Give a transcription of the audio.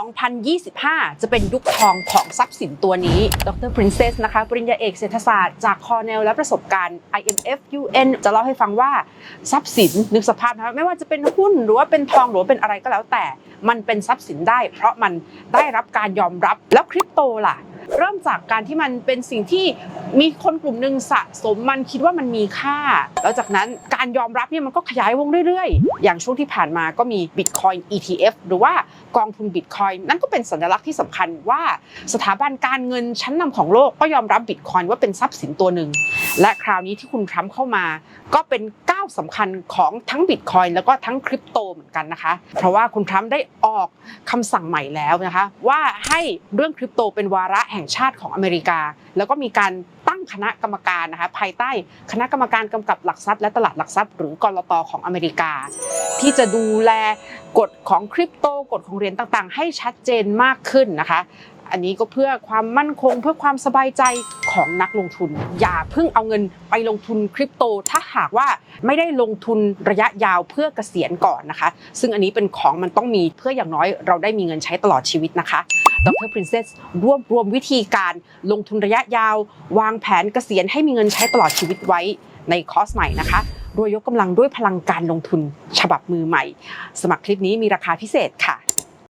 2025 จะเป็นยุคทองของทรัพย์สินตัวนี้ ดร Princess นะคะ ปริญญาเอกเศรษฐศาสตร์จากคอร์เนลและประสบการณ์ IMF UN จะเล่าให้ฟังว่าทรัพย์สินนึกสภาพนะคะไม่ว่าจะเป็นหุ้นหรือว่าเป็นทองหรือว่าเป็นอะไรก็แล้วแต่ มันเป็นทรัพย์สินได้ เพราะมันได้รับการยอมรับแล้วคริปโตล่ะ เริ่มจากการที่มันเป็นสิ่งที่มีคนกลุ่มหนึ่งสะสมมันคิดว่ามันมีค่า แล้วจากนั้นการยอมรับเนี่ยมันก็ขยายวงเรื่อยๆ อย่างช่วงที่ผ่านมาก็มี Bitcoin ETF หรือว่ากองทุน Bitcoin นั่นก็เป็นสัญลักษณ์ที่สำคัญว่าสถาบันการเงินชั้นนำของโลกก็ยอมรับ Bitcoin ว่าเป็นทรัพย์สินตัวหนึ่ง และคราวนี้ที่คุณทรัมป์เข้ามา ก็เป็น สำคัญของทั้ง Bitcoin แล้วก็ทั้งคริปโตเหมือนกันนะคะ เพราะว่าคุณทรัมป์ได้ออกคำสั่งใหม่แล้วนะคะ ว่าให้เรื่องคริปโตเป็นวาระแห่งชาติของอเมริกา แล้วก็มีการตั้งคณะกรรมการนะคะภายใต้คณะกรรมการกำกับหลักทรัพย์และตลาดหลักทรัพย์ หรือกรตของอเมริกา ที่จะดูแลกฎของคริปโตกฎของเหรียญต่างๆ ให้ชัดเจนมากขึ้นนะคะ อันนี้ก็เพื่อความมั่นคงเพื่อความสบายใจของนักลงทุน อย่าเพิ่งเอาเงินไปลงทุนคริปโต ถ้าหากว่าไม่ได้ลงทุนระยะยาวเพื่อเกษียณก่อนนะคะ ซึ่งอันนี้เป็นของมันต้องมีเพื่ออย่างน้อยเราได้มีเงินใช้ตลอดชีวิตนะคะดร Princess รวบรวมวิธีการลงทุนระยะยาว วางแผนเกษียณให้มีเงินใช้ตลอดชีวิตไว้ในคอร์สใหม่นะคะโดยยกกำลังด้วยพลังการลงทุนฉบับมือใหม่ สมัครคลิปนี้มีราคาพิเศษค่ะ